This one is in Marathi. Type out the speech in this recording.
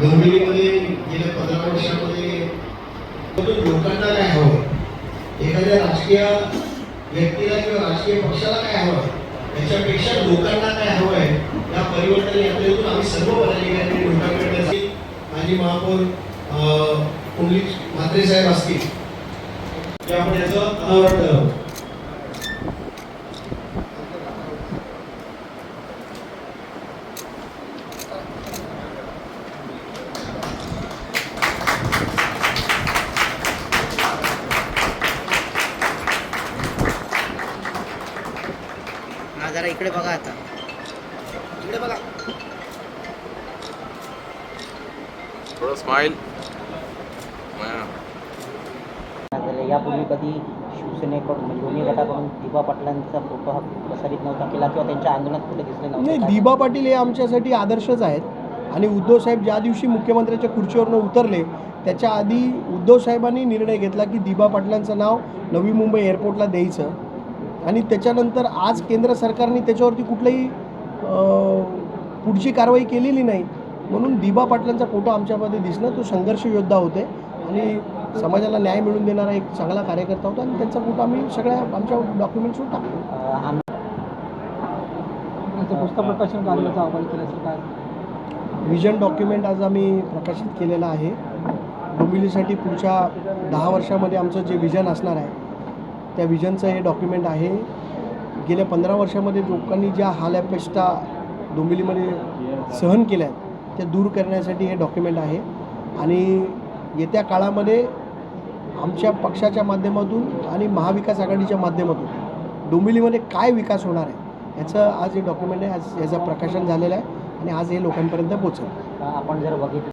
डोंबिवलीमध्ये गेल्या पंधरा वर्षामध्ये लोकांना काय हवं? एखाद्या राजकीय व्यक्तीला किंवा राजकीय पक्षाला काय हवं? याच्यापेक्षा लोकांना काय हवं आहे? या परिवर्तन यात्रेतून आम्ही सर्व पदाधिकारी लोकांकडे असतील. माझी महापौर अं, कुंडली म्हात्रे साहेब असतील. त्यामुळे याचं अनावरण करावं जरा इकडे बघा आता. इकडे बघा. थोडं स्माईल यापूर्वी कधी शिवसेनेकडून म्हणजे दोन्ही गटाकडून दिबा पाटलांचा फोटो हा प्रसारित नव्हता केला किंवा त्यांच्या आंदोलनात कुठे दिसले नाही नव्हते दिबा पाटील हे आमच्यासाठी आदर्शच आहेत. आणि उद्धव साहेब ज्या दिवशी मुख्यमंत्र्याच्या खुर्चीवरनं उतरले त्याच्या आधी उद्धव साहेबांनी निर्णय घेतला की दिबा पाटलांचं नाव नवी मुंबई एअरपोर्टला द्यायचं. आणि त्याच्यानंतर आज केंद्र सरकारने त्याच्यावरती कुठलंही पुढची कारवाई केलेली नाही. म्हणून दिबा पाटलांचा फोटो आमच्यामध्ये दिसणं तो संघर्ष योद्धा होते. आणि समाजाला न्याय मिळवून देणारा एक चांगला कार्यकर्ता होता आणि त्यांचा फोटो आम्ही सगळ्या आमच्या डॉक्युमेंट्सवर टाकतो. पुस्तक प्रकाशन करण्याचा अहवाल केल्याचं काय विजन डॉक्युमेंट आज आम्ही प्रकाशित केलेलं आहे. डोंबिवलीसाठी पुढच्या दहा वर्षामध्ये आमचं जे विजन असणार आहे त्या विजनचं हे डॉक्युमेंट आहे. गेल्या पंधरा वर्षामध्ये लोकांनी ज्या हाल्यापेष्टा डोंबिवलीमध्ये सहन केल्या आहेत त्या दूर करण्यासाठी हे डॉक्युमेंट आहे. आणि येत्या काळामध्ये आमच्या पक्षाच्या माध्यमातून आणि महाविकास आघाडीच्या माध्यमातून डोंबिवलीमध्ये काय विकास होणार आहे याचं आज हे डॉक्युमेंट आहे आज याचं प्रकाशन झालेलं आहे आणि आज हे लोकांपर्यंत पोचेल आपण जर बघितलं